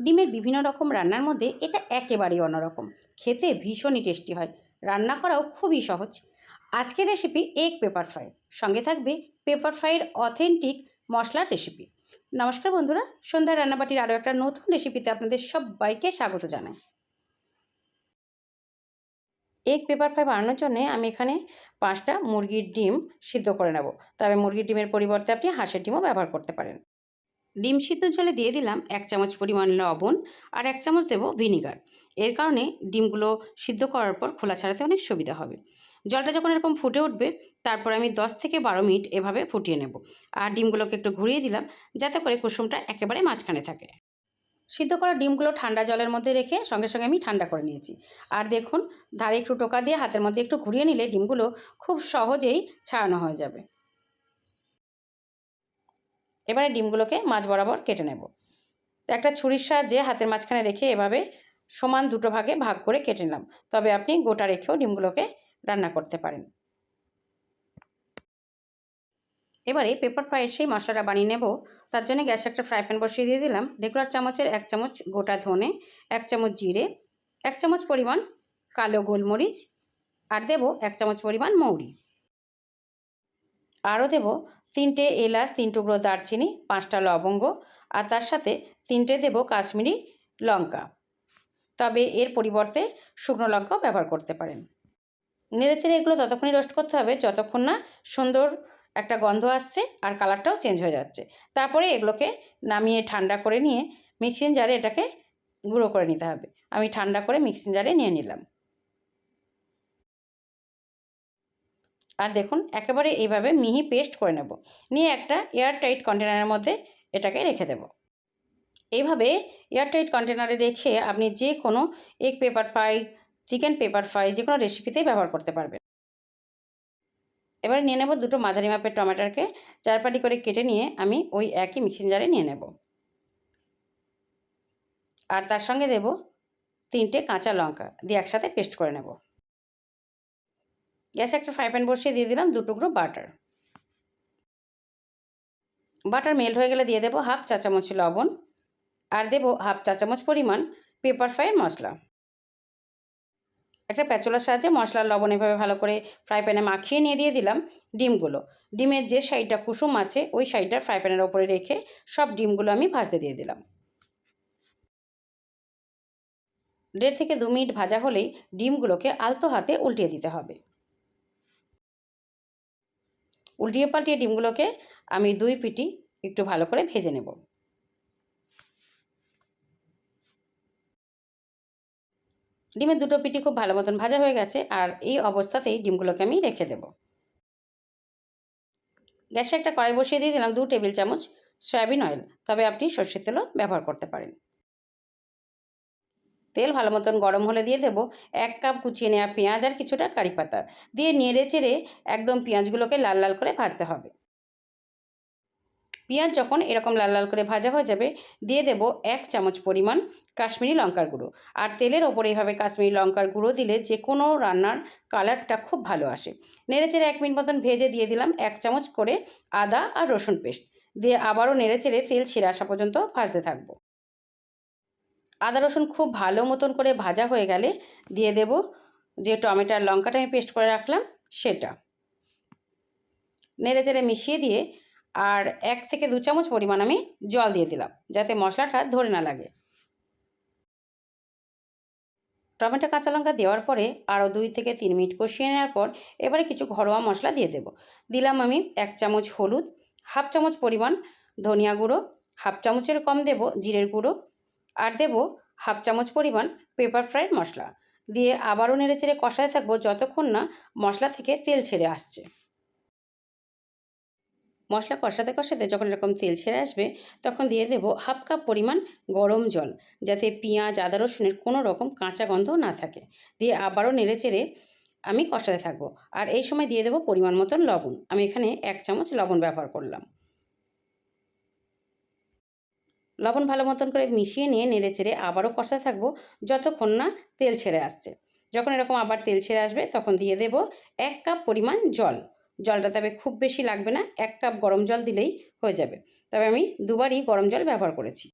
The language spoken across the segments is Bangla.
ডিমের বিভিন্ন রকম রান্নার মধ্যে এটা একেবারেই অন্যরকম। খেতে ভীষণই টেস্টি হয়। রান্না করাও খুবই সহজ। আজকের রেসিপি এগ পেপার ফ্রাই সঙ্গে থাকবে পেপার ফ্রাইয়ের অথেন্টিক মশলার রেসিপি নমস্কার বন্ধুরা সন্ধ্যা রান্নাবাটির আরও একটা নতুন রেসিপিতে আপনাদের সবাইকে স্বাগত জানাই। এগ পেপার ফ্রাই বানানোর জন্য আমি এখানে পাঁচটা মুরগির ডিম সিদ্ধ করে নেব। তবে মুরগির ডিমের পরিবর্তে আপনি হাঁসের ডিমও ব্যবহার করতে পারেন। ডিম সিদ্ধ জলে দিয়ে দিলাম এক চামচ পরিমাণ লবণ আর এক চামচ দেবো ভিনিগার। এর কারণে ডিমগুলো সিদ্ধ করার পর খোলা ছাড়াতে অনেক সুবিধা হবে। জলটা যখন এরকম ফুটে উঠবে, তারপর আমি দশ থেকে বারো মিনিট এভাবে ফুটিয়ে নেব। আর ডিমগুলোকে একটু ঘুরিয়ে দিলাম যাতে করে কুসুমটা একেবারে মাঝখানে থাকে। সিদ্ধ করা ডিমগুলো ঠান্ডা জলের মধ্যে রেখে সঙ্গে সঙ্গে আমি ঠান্ডা করে নিয়েছি। আর দেখুন, ধারে একটু টোকা দিয়ে হাতের মধ্যে একটু ঘুরিয়ে নিলে ডিমগুলো খুব সহজেই ছাড়ানো হয়ে যাবে। এবারে ডিমগুলোকে মাছ বরাবর কেটে নেব। একটা ছুরির সাহায্যে হাতের মাঝখানে রেখে এভাবে সমান দুটো ভাগে ভাগ করে কেটে নিলাম। তবে আপনি গোটা রেখেও ডিমগুলোকে রান্না করতে পারেন। এবারে পেপার ফ্রাইয়ের সেই মশলাটা বানিয়ে নেব। তার জন্য গ্যাসে একটা ফ্রাই প্যান বসিয়ে দিয়ে দিলাম। রেগুলার চামচের এক চামচ গোটা ধনে, এক চামচ জিরে, এক চামচ পরিমাণ কালো গোলমরিচ, আর দেব এক চামচ পরিমাণ মৌরি। আরও দেব তিনটে এলাচ তিন টুকরো দারচিনি, পাঁচটা লবঙ্গ আর তার সাথে তিনটে দেব কাশ্মীরি লঙ্কা। তবে এর পরিবর্তে শুকনো লঙ্কাও ব্যবহার করতে পারেন। নেড়েচেড়ে এগুলো ততক্ষণই রোস্ট করতে হবে, যতক্ষণ না সুন্দর একটা গন্ধ আসছে আর কালারটাও চেঞ্জ হয়ে যাচ্ছে। তারপরে এগুলোকে নামিয়ে ঠান্ডা করে নিয়ে মিক্সিং জারে এটাকে গুঁড়ো করে নিতে হবে। আমি ঠান্ডা করে মিক্সিং জারে নিয়ে নিলাম। আর দেখুন, একেবারে এইভাবে মিহি পেস্ট করে নেব। নিয়ে একটা এয়ারটাইট কন্টেনারের মধ্যে এটাকে রেখে দেব। এইভাবে এয়ারটাইট কন্টেনারে রেখে আপনি যে কোনো egg pepper fry, chicken pepper fry যে কোনো রেসিপিতেই ব্যবহার করতে পারবেন। এবারে নিয়ে নেব দুটো মাঝারি মাপের টমেটোকে। চারপাটি করে কেটে নিয়ে আমি ওই একই মিক্সিং জারে নিয়ে নেব। আর তার সঙ্গে দেব তিনটে কাঁচা লঙ্কা, দিয়ে একসাথে পেস্ট করে নেব। গ্যাসে একটা ফ্রাই প্যান বসিয়ে দিয়ে দিলাম দু টুকরো বাটার বাটার মেল্ট হয়ে গেলে দিয়ে দেবো হাফ চা চামচ লবণ আর দেবো হাফ চা চামচ পরিমাণ পেপার ফ্রাইয়ের মশলা। একটা প্যাচুলার সাহায্যে মশলার লবণ এভাবে ভালো করে ফ্রাই প্যানে মাখিয়ে নিয়ে দিয়ে দিলাম ডিমগুলো। ডিমের যে সাইডটা কুসুম আছে, ওই সাইডটা ফ্রাই প্যানের ওপরে রেখে সব ডিমগুলো আমি ভাজতে দিয়ে দিলাম। দেড় থেকে দু মিনিট ভাজা হলেই ডিমগুলোকে আলতো হাতে উল্টিয়ে দিতে হবে। উল্টিয়ে পাল্টিয়ে ডিমগুলোকে আমি দুই পিটি একটু ভালো করে ভেজে নেব। ডিমের দুটো পিটি খুব ভালো মতন ভাজা হয়ে গেছে আর এই অবস্থাতেই ডিমগুলোকে আমি রেখে দেব। গ্যাসে একটা কড়াই বসিয়ে দিয়ে দিলাম দু টেবিল চামচ সয়াবিন অয়েল। তবে আপনি সর্ষের তেলও ব্যবহার করতে পারেন। তেল ভালো মতন গরম হলে দিয়ে দেবো এক কাপ কুচিয়ে নেওয়া পেঁয়াজ আর কিছুটা কারি পাতা। দিয়ে নেড়ে চেড়ে একদম পেঁয়াজগুলোকে লাল লাল করে ভাজতে হবে। পেঁয়াজ যখন এরকম লাল লাল করে ভাজা হয়ে যাবে, দিয়ে দেব এক চামচ পরিমাণ কাশ্মীরি লঙ্কার গুঁড়ো। আর তেলের ওপরে এইভাবে কাশ্মীরি লঙ্কার গুঁড়ো দিলে যে কোনো রান্নার কালারটা খুব ভালো আসে। নেড়েচেড়ে এক মিনিট মতন ভেজে দিয়ে দিলাম এক চামচ করে আদা আর রসুন পেস্ট। দিয়ে আবারও নেড়েচেড়ে তেল ছিঁড়ে আসা পর্যন্ত ভাজতে থাকব। আদা রসুন খুব ভালো মতন করে ভাজা হয়ে গেলে দিয়ে দেব যে টমেটো আর লঙ্কাটা আমি পেস্ট করে রাখলাম সেটা। নেড়ে চেড়ে মিশিয়ে দিয়ে আর এক থেকে দু চামচ পরিমাণ আমি জল দিয়ে দিলাম যাতে মশলাটা ধরে না লাগে। টমেটো কাঁচা লঙ্কা দেওয়ার পরে আরও দুই থেকে তিন মিনিট কষিয়ে নেওয়ার পর এবারে কিছু ঘরোয়া মশলা দিয়ে দেব। দিলাম আমি এক চামচ হলুদ, হাফ চামচ পরিমাণ ধনিয়া গুঁড়ো, হাফ চামচের কম দেব জিরের গুঁড়ো আর দেব হাফ চামচ পরিমাণ পেপার ফ্রাইড মশলা। দিয়ে আবারও নেড়ে চেড়ে কষাতে থাকব যতক্ষণ না মশলা থেকে তেল ছেড়ে আসছে। মশলা কষাতে কষাতে যখন এরকম তেল ছেড়ে আসবে, তখন দিয়ে দেব হাফ কাপ পরিমাণ গরম জল, যাতে পেঁয়াজ, আদা, রসুনের কোনো রকম কাঁচা গন্ধ না থাকে। দিয়ে আবারও নেড়ে চেড়ে আমি কষাতে থাকব। আর এই সময় দিয়ে দেবো পরিমাণ মতন লবণ। আমি এখানে এক চামচ লবণ ব্যবহার করলাম। লবণ ভালো মতন করে মিশিয়ে নিয়ে নেড়ে চেড়ে আবারও কষাতে থাকব যতক্ষণ না তেল ছেড়ে আসছে। যখন এরকম আবার তেল ছেড়ে আসবে, তখন দিয়ে দেব এক কাপ পরিমাণ জল। জলটা তবে খুব বেশি লাগবে না, এক কাপ গরম জল দিলেই হয়ে যাবে। তবে আমি দুবারই গরম জল ব্যবহার করেছি।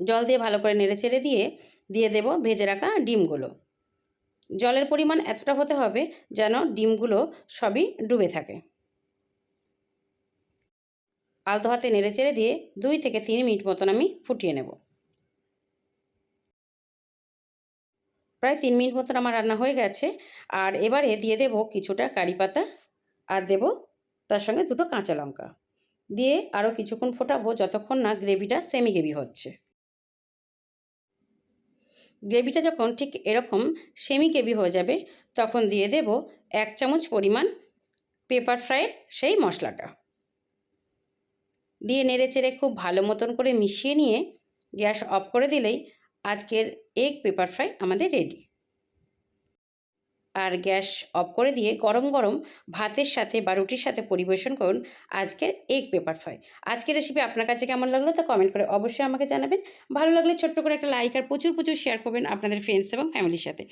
জল দিয়ে ভালো করে নেড়ে চেড়ে দিয়ে দিয়ে দেব ভেজে রাখা ডিমগুলো। জলের পরিমাণ এতটা হতে হবে যেন ডিমগুলো সবই ডুবে থাকে। আলতো হাতে নেড়ে চেড়ে দিয়ে দুই থেকে তিন মিনিট মতন আমি ফুটিয়ে নেব। প্রায় তিন মিনিট মতন আমার রান্না হয়ে গেছে। আর এবারে দিয়ে দেব কিছুটা কারি পাতা আর দেব তার সঙ্গে দুটো কাঁচা লঙ্কা। দিয়ে আরও কিছুক্ষণ ফোটাবো যতক্ষণ না গ্রেভিটা সেমি গ্রেভি হচ্ছে। গ্রেভিটা যখন ঠিক এরকম সেমি গ্রেভি হয়ে যাবে, তখন দিয়ে দেব এক চামচ পরিমাণ পেপার ফ্রাইয়ের সেই মশলাটা। দিয়ে নেড়ে চেড়ে খুব ভালো মতন করে মিশিয়ে নিয়ে গ্যাস অফ করে দিলেই আজকের এগ পেপার ফ্রাই আমাদের রেডি। আর গ্যাস অফ করে দিয়ে গরম গরম ভাতের সাথে বা রুটির সাথে পরিবেশন করুন আজকের এগ পেপার ফ্রাই। আজকের রেসিপি আপনার কাছে কেমন লাগল তা কমেন্ট করে অবশ্যই আমাকে জানাবেন। ভালো লাগলে ছোট্ট করে একটা লাইক আর প্রচুর প্রচুর শেয়ার করবেন আপনাদের ফ্রেন্ডস এবং ফ্যামিলির সাথে।